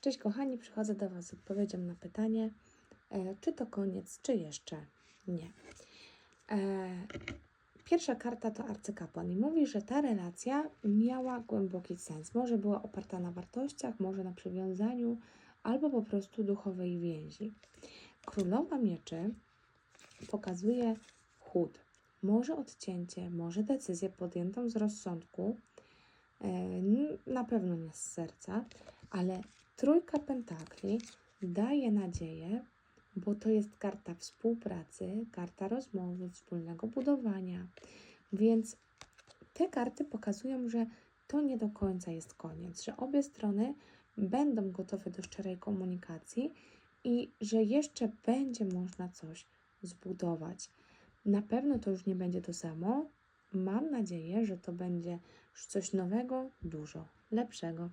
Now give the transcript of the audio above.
Cześć kochani, przychodzę do Was z odpowiedzią na pytanie, e, czy to koniec, czy jeszcze nie. E, pierwsza karta to arcykapłan i mówi, że ta relacja miała głęboki sens. Może była oparta na wartościach, może na przywiązaniu, albo po prostu duchowej więzi. Królowa mieczy pokazuje chód. Może odcięcie, może decyzję podjętą z rozsądku, e, na pewno nie z serca, ale trójka pentakli daje nadzieję, bo to jest karta współpracy, karta rozmowy, wspólnego budowania. Więc te karty pokazują, że to nie do końca jest koniec, że obie strony będą gotowe do szczerej komunikacji i że jeszcze będzie można coś zbudować. Na pewno to już nie będzie to samo. Mam nadzieję, że to będzie coś nowego, dużo lepszego.